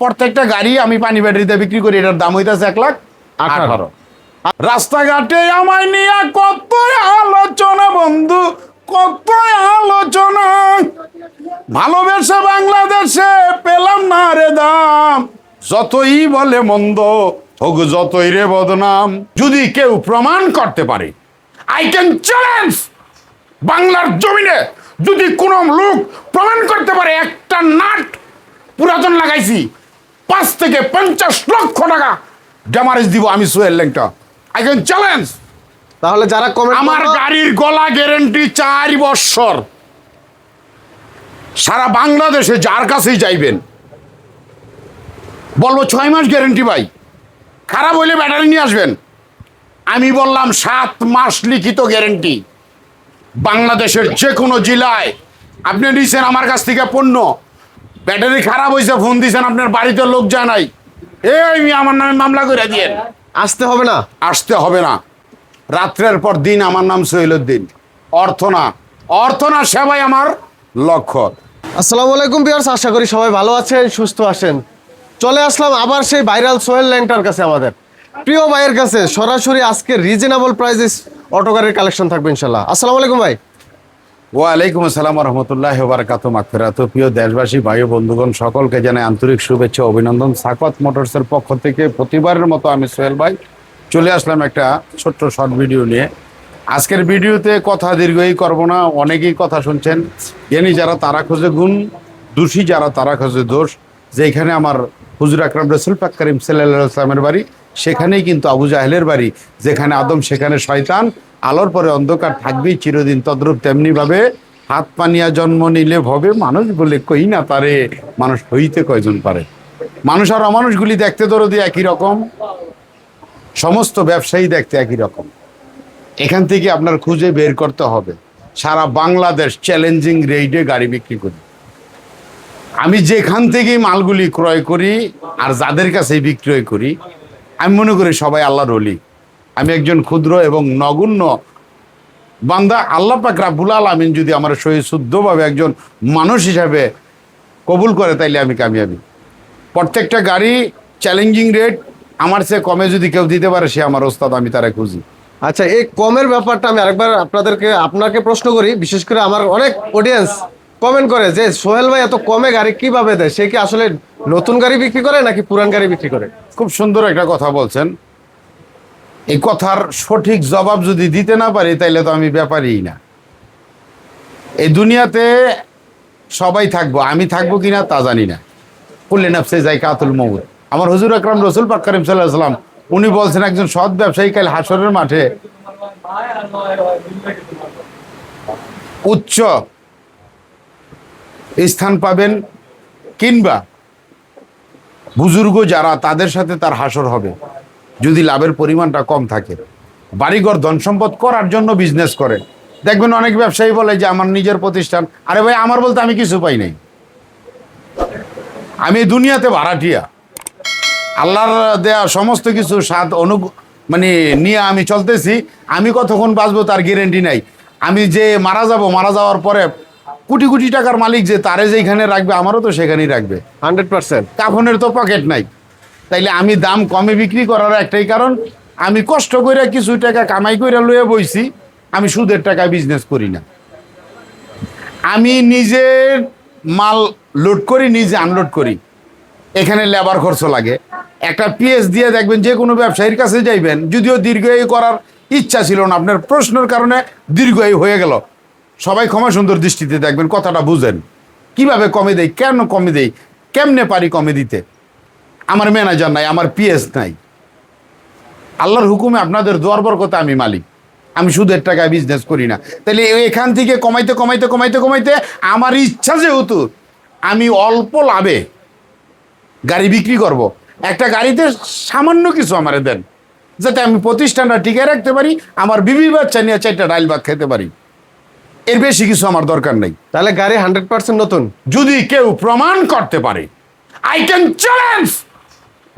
প্রত্যেকটা গাড়ি আমি পানি ব্যাটারিতে বিক্রি করি এটার দাম হইতেছে এক লাখ আঠারো। রাস্তাঘাটে আমায় নিয়ে কত আলোচনা বন্ধু কত আলোচনা। ভালোবেসে বাংলাদেশে পেলাম না রে দাম যতই বলে মন্দ হোক যতই রে বদনাম। যদি কেউ প্রমাণ করতে পারে আই ক্যান চ্যালেঞ্জ বাংলার জমিনে যদি কোনো লোক প্রমাণ করতে পারে একটা নাট পুরাতন লাগাইছি পাঁচ থেকে পঞ্চাশ লক্ষ টাকা ড্যামারেজ দিব আমি সোহেল ল্যাংটা। আই ক্যান চ্যালেঞ্জ তাহলে যারা কমেন্ট আমার গাড়ির গলা গ্যারেন্টি চার বৎসর সারা বাংলাদেশে যার কাছেই যাইবেন। বলব ছয় মাস গ্যারেন্টি ভাই। খারাপ হইলে ব্যাটারি নিয়ে আসবেন। আমি বললাম সাত মাস লিখিত গ্যারেন্টি বাংলাদেশের যে কোনো জেলায়। আপনি নিছেন আমার কাছ থেকে পণ্য। ব্যাটারি খারাপ হয়েছে ফোন দিয়েছেন আপনার বাড়িতে লোক যায় নাই। এই আমার নামে মামলা করে দিয়েন। আসতে হবে না। আসতে হবে না। রাত্রের পর দিন আমার নাম সহিলুদ্দিন অর্থ না অর্থ না সেবাই আমার লক্ষ্য। আসসালামু আলাইকুম বিয়ার্স আশা করি সবাই ভালো আছেন সুস্থ আছেন। চলে আসলাম আবার সেই ভাইরাল সোহেল ল্যাংটার কাছে আমাদের। প্রিয় ভাইয়ের কাছে সরাসরি আজকে রিজনেবল প্রাইসে অটো গাড়ির কালেকশন থাকবে ইনশাল্লাহ। আসসালামু আলাইকুম ভাই। ওয়ালাইকুম আসসালাম রহমতুল্লাহ বারাকাত মাকফেরাত প্রিয় দেশবাসী, ভাই বন্ধুগণ, সকলকে জানাই আন্তরিক শুভেচ্ছা, অভিনন্দন। সাকত মোটরসের পক্ষ থেকে প্রতিবারের মতো আমি সোহেল ভাই চলে আসলাম একটা ছোট্ট শর্ট ভিডিও নিয়ে। আজকের ভিডিওতে কথা দীর্ঘই করব না, অনেকেই কথা শুনছেন। জ্ঞানী যারা তারা খোঁজে গুণ, দোষী যারা তারা খোঁজে দোষ। যেখানে আমার হুজুর আকরাম রসুল পাক করিম সাল্লাহ ইসলামের বাড়ি, সেখানেই কিন্তু আবু জাহেলের বাড়ি, যেখানে আদম, সেখানে শয়তান। আলোর পরে অন্ধকার থাকবেই চিরদিন। তদ্রূপ তেমনিভাবে হাত পানিয়া জন্ম নিলে ভবে মানুষ বলে কই না পারে, মানুষ হইতে কয়জন পারে? মানুষ আর অমানুষগুলি দেখতে দরদি একই রকম, সমস্ত ব্যবসায়ী দেখতে একই রকম। এখান থেকে আপনার খুঁজে বের করতে হবে। সারা বাংলাদেশ চ্যালেঞ্জিং রেটে গাড়ি বিক্রি করি। আমি যেখান থেকে মালগুলি ক্রয় করি আর যাদের কাছে বিক্রয় করি, আমি মনে করি সবাই আল্লাহর অলি। আমি একজন ক্ষুদ্র এবং নগণ্য বান্দা আল্লাহ পাক রাব্বুল আলামিন যদি আমার সহি শুদ্ধভাবে একজন মানুষ হিসাবে কবুল করে তাইলে আমি কামিয়াবি। প্রত্যেকটা গাড়ি চ্যালেঞ্জিং রেট আমার চেয়ে কমে যদি কেউ দিতে পারে সে আমার ওস্তাদ আমি তারা খুঁজি। আচ্ছা এই কমের ব্যাপারটা আমি আরেকবার আপনাদেরকে আপনাকে প্রশ্ন করি বিশেষ করে আমার অনেক অডিয়েন্স কমেন্ট করে যে সোহেল ভাই এত কমে গাড়ি কীভাবে দেয়? সে কি আসলে নতুন গাড়ি বিক্রি করে নাকি পুরান গাড়ি বিক্রি করে? খুব সুন্দর একটা কথা বলছেন। এই কথার সঠিক জবাব যদি দিতে না পারি, তাইলে তো আমি ব্যাপারই না। এই দুনিয়াতে সবাই থাকব, আমি থাকব কিনা তা জানি না। কুল্লে নাফসে যাই কাতুল মৌত আমার হুজুর আকরাম রসুল পাক করিম সাল্লাহ উনি বলছেন একজন সৎ ব্যবসায়ী কাল হাসরের মাঠে উচ্চ স্থান পাবেন কিংবা বুজুর্গ যারা, তাদের সাথে তার হাসর হবে। যদি লাভের পরিমাণটা কম থাকে। বাড়িঘর ধন সম্পদ করার জন্য বিজনেস করে। দেখবেন অনেক ব্যবসায়ী বলে যে আমার নিজের প্রতিষ্ঠান। আরে ভাই আমার বলতে আমি কিছু পাই নাই। আমি দুনিয়াতে ভাড়াটিয়া। আল্লাহর দেয়া সমস্ত কিছু স্বাদ অনু মানে নিয়ে আমি চলতেছি। আমি কতক্ষণ বাঁচবো তার গ্যারেন্টি নাই। আমি যে মারা যাব মারা যাওয়ার পরে কোটি কোটি টাকার মালিক যে তারে যেখানে রাখবে আমারও তো সেখানেই রাখবে। Hundred percent. কাফনের তো পকেট নাই। তাইলে আমি দাম কমে বিক্রি করার একটাই কারণ, আমি কষ্ট করে কিছু টাকা কামাই করে লয়ে বইছি, আমি সুদের টাকায় বিজনেস করি না। আমি নিজে মাল লোড করি, নিজে আনলোড করি। এখানে লেবার খরচ লাগে। একটা পিএস দিয়ে দেখবেন যে কোনো ব্যবসায়ীর কাছে যাইবেন, যদিও দীর্ঘায়ু করার ইচ্ছা ছিল না, আপনার প্রশ্নের কারণে দীর্ঘায়ু হয়ে গেল। সবাই ক্ষমা সুন্দর দৃষ্টিতে দেখবেন, কথাটা বুঝেন। কীভাবে কমে দেই, কেন কমে দেই, কেমনে পারি কমে দিতে? আমার ম্যানেজার নাই আমার পিএস নাই। আল্লাহর হুকুমে আপনাদের দোয়ার বরকতে আমি মালিক। আমি সুদের টাকায় বিজনেস করি না। তাহলে এখান থেকে কমাইতে কমাইতে কমাইতে কমাইতে আমার ইচ্ছা যেহেতু আমি অল্প লাভে গাড়ি বিক্রি করব। একটা গাড়িতে সামান্য কিছু আমার দেন যাতে আমি প্রতিষ্ঠানটা টিকে রাখতে পারি আমার বিবি বাচ্চা নিয়ে চারটা ডাইল ভাত খেতে পারি। এর বেশি কিছু আমার দরকার নেই। তাহলে গাড়ি হান্ড্রেড পার্সেন্ট নতুন? যদি কেউ প্রমাণ করতে পারে আই ক্যান চ্যালেঞ্জ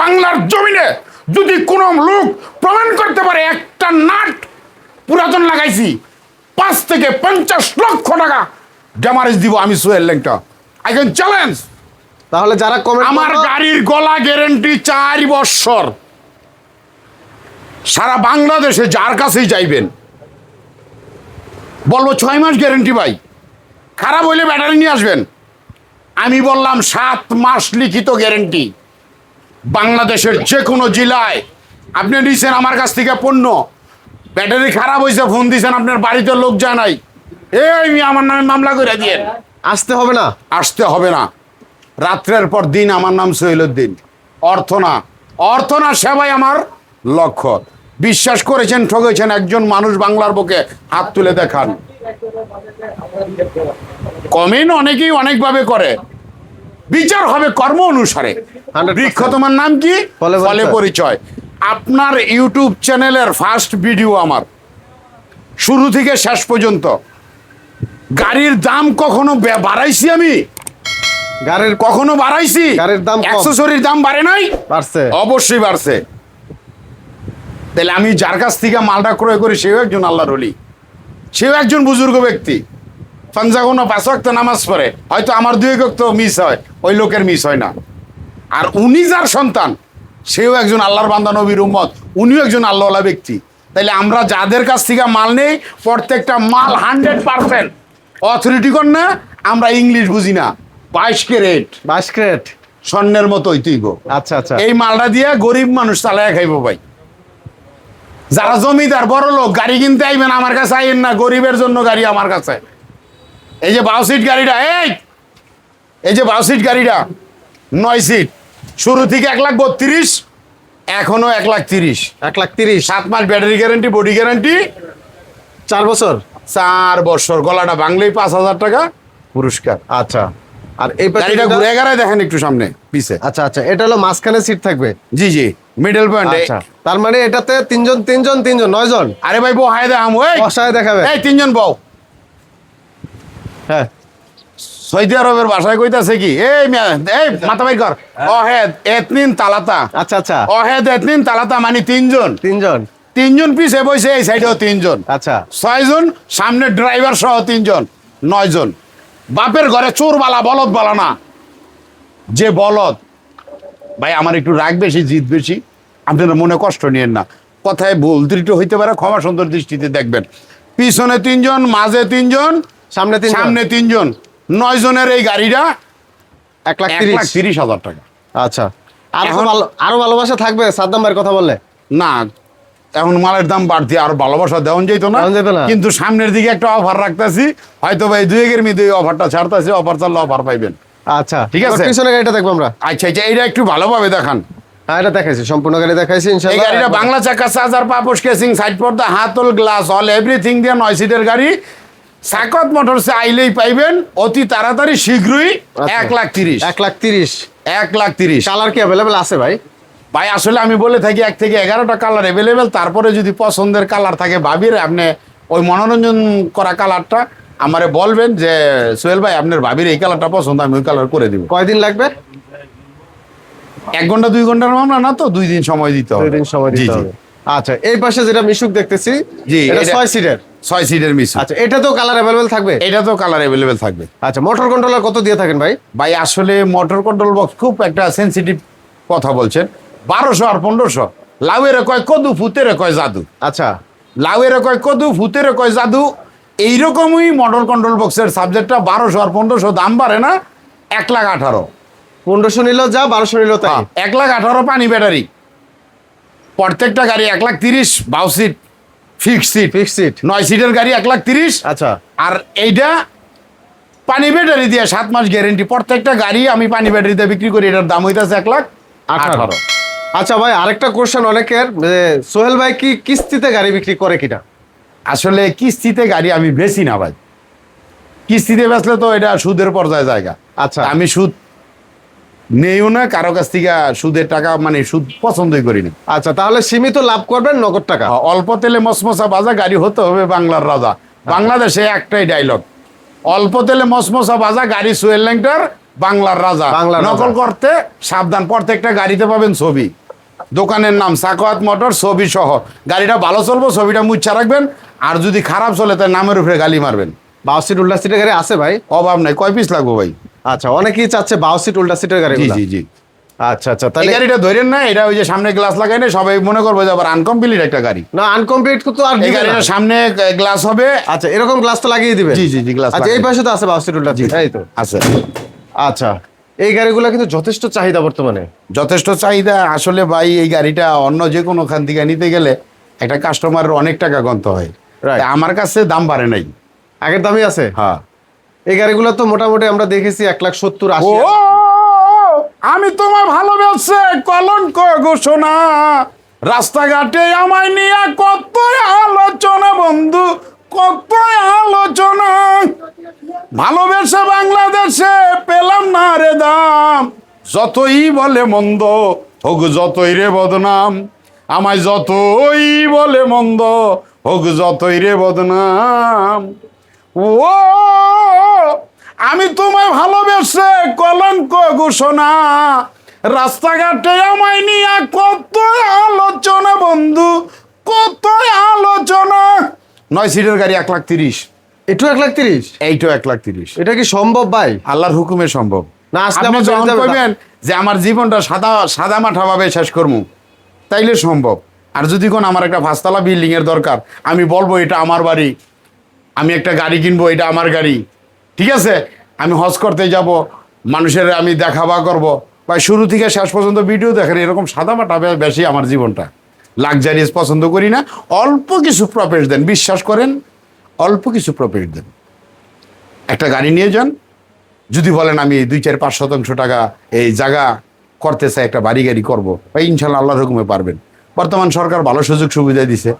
বাংলার জমিনে যদি কোনো লোক প্রমাণ করতে পারে একটা নাট পুরাতন লাগাইছি পাঁচ থেকে পঞ্চাশ লক্ষ টাকা ড্যামারেজ দিব আমি সোহেল ল্যাংটা। আই ক্যান চ্যালেঞ্জ তাহলে যারা কমেন্ট আমার গাড়ির গলা গ্যারেন্টি চার বৎসর সারা বাংলাদেশে যার কাছেই যাইবেন। বলব ছয় মাস গ্যারেন্টি ভাই। খারাপ হইলে ব্যাটারি নিয়ে আসবেন। আমি বললাম সাত মাস লিখিত গ্যারেন্টি বাংলাদেশের যে কোনো জেলায়। আপনি নিছেন আমার কাছ থেকে পণ্য। ব্যাটারি খারাপ হয়েছে ফোন দিয়েছেন আপনার বাড়িতে লোক যায় নাই। এই আমার নামে মামলা করে দিয়ে আসতে হবে না। আসতে হবে না। রাত্রের পর দিন আমার নাম সহিলুদ্দিন অর্থ না অর্থ না সেবাই আমার লক্ষ্য। বিশ্বাস করেছেন ঠকেছেন একজন মানুষ বাংলার বুকে হাত তুলে দেখান। কমেন্ট অনেকেই অনেকভাবে করে। বিচার হবে কর্ম অনুসারে। 100% বৃক্ষ তোমার নাম কি? ফলে পরিচয়। আপনার ইউটিউব চ্যানেলের ফার্স্ট ভিডিও আমার। শুরু থেকে শেষ পর্যন্ত। গাড়ির দাম কখনো বাড়াইছি আমি? গাড়ির কখনো বাড়াইছি? গাড়ির দাম। অ্যাক্সেসরির দাম বাড়ে নাই? বাড়ছে। অবশ্যই বাড়ছে। তাহলে আমি যার কাছ থেকে মালটা ক্রয় করি সেও একজন আল্লাহর অলি সেও একজন বুজুর্গ ব্যক্তি। কোনো পাঁচ ওয়াক্ত নামাজ পড়ে হয়তো আমার দুই একক তো মিস হয় ওই লোকের মিস হয় না। আর উনি যার সন্তান সেও একজন আল্লাহর বান্দা নবীর উম্মত উনিও একজন আল্লাহওয়ালা ব্যক্তি। তাইলে আমরা যাদের কাছ থেকে মাল নেই প্রত্যেকটা মাল হান্ড্রেড পার্সেন্ট অথরিটি কর না আমরা ইংলিশ বুঝি না। বাইশ রেট বাইশ ক্রেট স্বর্ণের মতো ঐতিহ্য আচ্ছা আচ্ছা। এই মালটা দিয়ে গরিব মানুষ চালায় খাইবো ভাই। যারা জমিদার বড় লোক গাড়ি কিনতে আইবেন আমার কাছে আইন না গরিবের জন্য গাড়ি আমার কাছে। এই যে বাউ সিট গাড়িটা এই! এই যে বাউ সিট গাড়িটা নয় সিট। শুরু থেকে এক লাখ বত্রিশ এখনও এক লাখ তিরিশ। এক লাখ তিরিশ। সাত মাস ব্যাটারি গ্যারান্টি বডি গ্যারান্টি। চার বছর? চার বছর। গলাটা ভাঙলেই পাঁচ হাজার টাকা পুরস্কার। আচ্ছা। আর এই গাড়িটা ঘুরে গেড়ায় দেখেন একটু সামনে পিছে। আচ্ছা আচ্ছা। এটা হলো মাঝখানে সিট থাকবে? জি জি। মিডল পয়েন্ট আচ্ছা। তার মানে এটাতে তিনজন তিনজন তিনজন নয় জন আরে ভাই বউ হায় দেখাম ওই বসায় দেখাবে। এই তিনজন বউ। হ্যাঁ। সৌদি আরবের ভাষায় কইতাছে কি? এই মিয়া এই মাথা বাই কর। অহেদ এতনিন তালাতা। আচ্ছা আচ্ছা। অহেদ এতনিন তালাতা মানে তিনজন। তিনজন। তিনজন পিছে বসে এই সাইডেও তিনজন। আচ্ছা। ছয়জন সামনে ড্রাইভার সহ তিনজন নয়জন। বাপের ঘরে চোর বালা বলদ বালা না। যে বলদ ভাই আমার একটু রাগ বেশি জিত বেশি। আপনারা মনে কষ্ট নিয়েন না। কথায় ভুল ত্রুটি হইতে পারে ক্ষমা সুন্দর দৃষ্টিতে দেখবেন। পিছনে তিনজন মাঝে তিনজন সামনে তিনজন। সামনে তিনজন। নয় জনের এই গাড়িটা এক লাখ তিরিশ। তিরিশ হাজার টাকা। আচ্ছা। আরও আরও ভালোবাসা থাকবে? সাদ্দাম ভাইয়ের কথা বললে? না এখন মালের দাম বাড়তি আর ভালোবাসা দেওয়া যেত না। কিন্তু সামনের দিকে একটা অফার রাখতেছি। হয়তো ভাই দুই একের মধ্যে অফারটা ছাড়তেছি অফার চাললে অফার পাইবেন। আচ্ছা। ঠিক আছে। পিছনে গাড়িটা দেখব আমরা। আচ্ছা আচ্ছা এইটা একটু ভালোভাবে দেখান। হ্যাঁ এটা দেখাইছি সম্পূর্ণ গাড়ি দেখাইছি এই গাড়িটা বাংলা চাকা চার্জার পাপোশ কেসিং সাইড পর্দা হাতল গ্লাস অল এভরিথিং দিয়ে নয় সিটের গাড়ি। সাকত মোটরসে আইলেই পাইবেন অতি তাড়াতাড়ি শীঘ্রই আচ্ছা। এক লাখ তিরিশ। এক লাখ তিরিশ। এক লাখ তিরিশ। কালার কি অ্যাভেলেবেল আছে ভাই? ভাই আসলে আমি বলে থাকি এক থেকে এগারোটা কালার অ্যাভেলেবেল তারপরে যদি পছন্দের কালার থাকে ভাবির আপনি ওই মনোরঞ্জন করা কালারটা আমারে বলবেন যে সোহেল ভাই আপনার ভাবির এই কালারটা পছন্দ আমি ওই কালার করে দিব। কয়দিন লাগবে? এক ঘণ্টা দুই ঘণ্টার মামলা না তো দুই দিন সময় দিতে হবে। দুই দিন সময় দিতে হবে। আচ্ছা এই পাশে যেটা মিশুক দেখতেছি জি, এটা এটা- ছয় সিটের ছয় সিটের মিস আচ্ছা এটা তো কালার অ্যাভেলেবেল থাকবে? এটা তো কালার অ্যাভেলেবেল থাকবে। আচ্ছা মোটর কন্ট্রোলার কত দিয়ে থাকেন ভাই? ভাই আসলে মোটর কন্ট্রোল বক্স খুব একটা সেন্সিটিভ কথা বলছেন। বারোশো আর পনেরোশো। লাউয়ের কয় কদু ফুতের কয় জাদু। আচ্ছা। লাউয়ের কয় কদু ফুতের কয় জাদু। এইরকমই মোটর কন্ট্রোল বক্সের সাবজেক্টটা বারোশো আর পনেরোশো দাম বাড়ে না এক লাখ আঠারো। পনেরোশো নিলেও যা বারোশো নিলেও তাই। হ্যাঁ, এক লাখ আঠারো পানি ব্যাটারি। প্রত্যেকটা গাড়ি এক লাখ তিরিশ বাউ seat fix seat fix seat নয় সিটের গাড়ি এক লাখ তিরিশ। আচ্ছা। আর এইটা পানি ব্যাটারি দিয়ে সাত মাস গ্যারেন্টি প্রত্যেকটা গাড়ি আমি পানি ব্যাটারিতে বিক্রি করি এটার দাম হইতেছে এক লাখ আঠারো। আচ্ছা ভাই আরেকটা কোশ্চেন অনেকের সোহেল ভাই কি কিস্তিতে গাড়ি বিক্রি করে কিনা? আসলে কিস্তিতে গাড়ি আমি বেশি না ভাই। কিস্তিতে বেচলে তো এটা সুদের পর্যায়ে জায়গা। আচ্ছা। আমি সুদ নেইও না কারও কাছ থেকে সুদের টাকা মানে সুদ পছন্দই করি না আচ্ছা তাহলে সীমিত লাভ করবেন নগদ টাকা? অল্প তেলে মসমসা বাজা গাড়ি হতে হবে বাংলার রাজা। বাংলাদেশে একটাই ডায়লগ অল্প তেলে মসমসা বাজা গাড়ি সুয়েল ল্যাংটার বাংলার রাজা। রাজা। নকল করতে সাবধান প্রত্যেকটা গাড়িতে পাবেন ছবি। দোকানের নাম সাকোয়াত মোটর ছবি সহ। গাড়িটা ভালো চলবো ছবিটা মুচ্ছা রাখবেন আর যদি খারাপ চলে তার নামের উপরে গালি মারবেন। বাউ সিট উল্লাস সিটের গাড়ি আছে ভাই? অভাব নাই কয় পিস লাগবো ভাই? আচ্ছা অনেকেই চাচ্ছে বাউ সিট উল্টা সিটের গাড়ি জি জি জি। আচ্ছা আচ্ছা এই তাহলে গাড়িটা ধরেন না এটা ওই যে সামনে গ্লাস লাগাই না সবাই মনে করবে যে আবার আনকমপ্লিট একটা গাড়ি। না আনকমপ্লিট তো আর দিবে না। সামনে গ্লাস হবে। আচ্ছা এরকম গ্লাস তো লাগিয়ে দিবে জি, জি, জি, glass আচ্ছা এই পাশে তো আছে বাউ সিট উল্টা সিট এই তো। আছে। আচ্ছা এই গাড়িগুলো কিন্তু যথেষ্ট চাহিদা বর্তমানে। যথেষ্ট চাহিদা আসলে ভাই এই গাড়িটা অন্য যে কোনো খান থেকে নিতে গেলে একটা কাস্টমারের অনেক টাকা গন্ত হয়. আমার কাছে দাম বাড়ে নাই। আগের দামই আছে? হ্যাঁ। এই গাড়িগুলো তো মোটামুটি আমরা দেখেছি এক লাখ সত্তর আশি আমি তোমার ভালোবেসে কলঙ্ক ঘোষণা। রাস্তাঘাটে আমায় নিয়ে কত আলোচনা বন্ধু কত আলোচনা। ভালোবেসে বাংলাদেশে পেলাম না রে দাম। যতই বলে মন্দ হোক, যতই রে বদনাম। আমায় যতই বলে মন্দ হোক, যতই রে বদনাম। ও আমি তোমায় ভালোবেসে কলঙ্ক ঘোষণা রাস্তাঘাটে আমায় নিয়ে কত আলোচনা বন্ধু কত আলোচনা। নয় সিটের গাড়ি এক লাখ তিরিশ। একটু এক লাখ তিরিশ? এইটাও এক লাখ তিরিশ। এটা কি সম্ভব ভাই? আল্লাহর হুকুমে সম্ভব। না, আসলে আপনি যখন কইবেন যে আমার জীবনটা সাদা সাদা মাঠা ভাবে শেষ করব তাইলে সম্ভব। আর যদি কোন আমার একটা পাঁচতলা বিল্ডিং এর দরকার আমি বলব এটা আমার বাড়ি। আমি একটা গাড়ি কিনবো, এটা আমার গাড়ি। ঠিক আছে? আমি হজ করতে যাব, মানুষের আমি দেখাবা করব। বা শুরু থেকে শেষ পর্যন্ত ভিডিও দেখেন, এরকম সাদা মাটা বেশি আমার জীবনটা। লাক্সারিয়াস পছন্দ করি না। অল্প কিছু প্রফিট দেন, বিশ্বাস করেন, অল্প কিছু প্রফিট দেন। একটা গাড়ি নিয়ে যান, যদি বলেন আমি দুই, চার, পাঁচ শতাংশ টাকা এই জায়গা করতে চাই, একটা বাড়ি গাড়ি করব বা ইনশাল্লাহ আল্লাহর হুকুমে পারবেন। বর্তমান সরকার ভালো সুযোগ সুবিধা দিছে।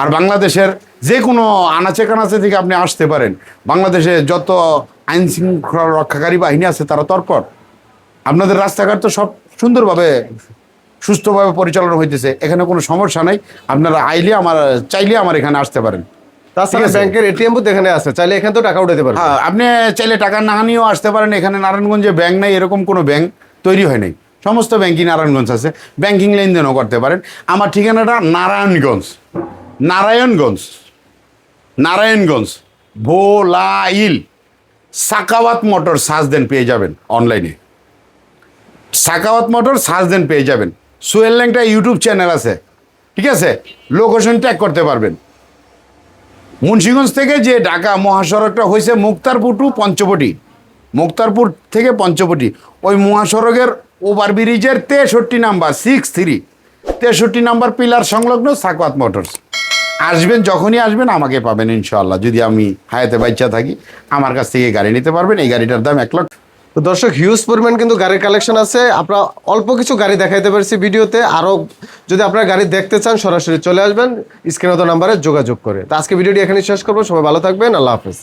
আর বাংলাদেশের যে কোনো আনাচে কানাচে থেকে আপনি আসতে পারেন। বাংলাদেশে যত আইন শৃঙ্খলা রক্ষাকারী বাহিনী আছে তারা তৎপর। আপনাদের রাস্তাঘাট তো সব সুন্দরভাবে সুস্থভাবে পরিচালনা হইতেছে। এখানে কোনো সমস্যা নাই। আপনারা আইলে আমার চাইলে আমার এখানে আসতে পারেন। তাছাড়া ব্যাংকের এটিএম বুথ এখানে আছে। চাইলে এখান থেকে টাকা উঠাতে পারবেন। হ্যাঁ আপনি চাইলে টাকা না নিয়েও আসতে পারেন। এখানে নারায়ণগঞ্জে ব্যাংক নাই এরকম কোনো ব্যাংক তৈরি হয় নাই। সমস্ত ব্যাংকই নারায়ণগঞ্জ আছে। ব্যাংকিং লেনদেনও করতে পারেন। আমার ঠিকানাটা নারায়ণগঞ্জ। নারায়ণগঞ্জ নারায়ণগঞ্জ, ভোলাইল। সাকাওয়াত মোটর সার্চ দেন পেয়ে যাবেন অনলাইনে সাকাওয়াত মোটর সার্চ দেন পেয়ে যাবেন। সোয়েল ল্যাংটা ইউটিউব চ্যানেল আছে। ঠিক আছে? লোকেশন ট্যাগ করতে পারবেন। মুন্সীগঞ্জ থেকে যে ঢাকা মহাসড়কটা হয়েছে মুক্তারপুর টু পঞ্চবটি। মুক্তারপুর থেকে পঞ্চবটি। ওই মহাসড়কের ওভার ব্রিজের তেষট্টি নাম্বার সিক্স থ্রি তেষট্টি নাম্বার পিলার সংলগ্ন সাকওয়াত মোটরস। আসবেন, যখনই আসবেন, আমাকে পাবেন ইনশাল্লাহ যদি আমি হায়াতে বাচ্চা থাকি, আমার কাছ থেকে গাড়ি নিতে পারবেন, এই গাড়িটার দাম এক লক্ষ। তো দর্শক হিউজ পরিমাণ কিন্তু গাড়ির কালেকশন আছে। আপনার অল্প কিছু গাড়ি দেখাইতে পারছি ভিডিওতে। আরও যদি আপনার গাড়ি দেখতে চান, সরাসরি চলে আসবেন। স্ক্রিনত নাম্বারে যোগাযোগ করে। তো আজকে ভিডিওটি এখানে শেষ করব। সবাই ভালো থাকবেন। আল্লাহ হাফেজ।